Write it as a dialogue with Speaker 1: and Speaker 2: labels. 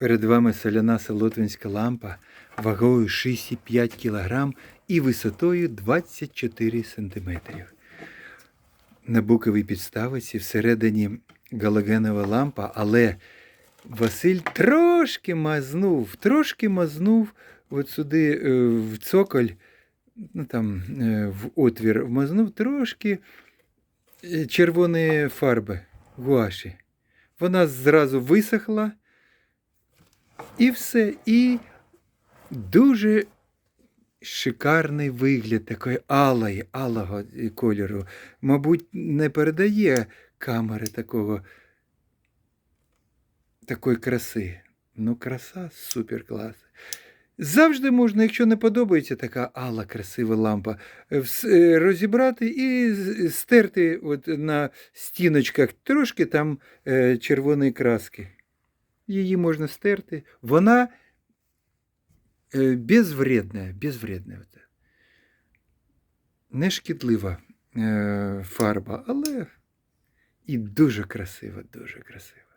Speaker 1: Перед вами соляна солотвинська лампа вагою 6,5 кг і висотою 24 см. На боковій підставиці всередині галогенова лампа, але Василь трошки мазнув, трошки мазнув от сюди е, в цоколь, ну там е, в отвір мазнув трошки е, червоної фарби гуаші. Вона зразу висохла. І все. І дуже шикарний вигляд такої алої, алого кольору. Мабуть, не передає камери такого, такої краси. Ну, краса супер клас. Завжди можна, якщо не подобається така алла красива лампа, вс- е, розібрати і стерти от на стіночках трошки там е, червоної краски. Її можна стерти. Вона е, безвредна, безвредна. оце. Не шкідлива е, фарба, але і дуже красива, дуже красива.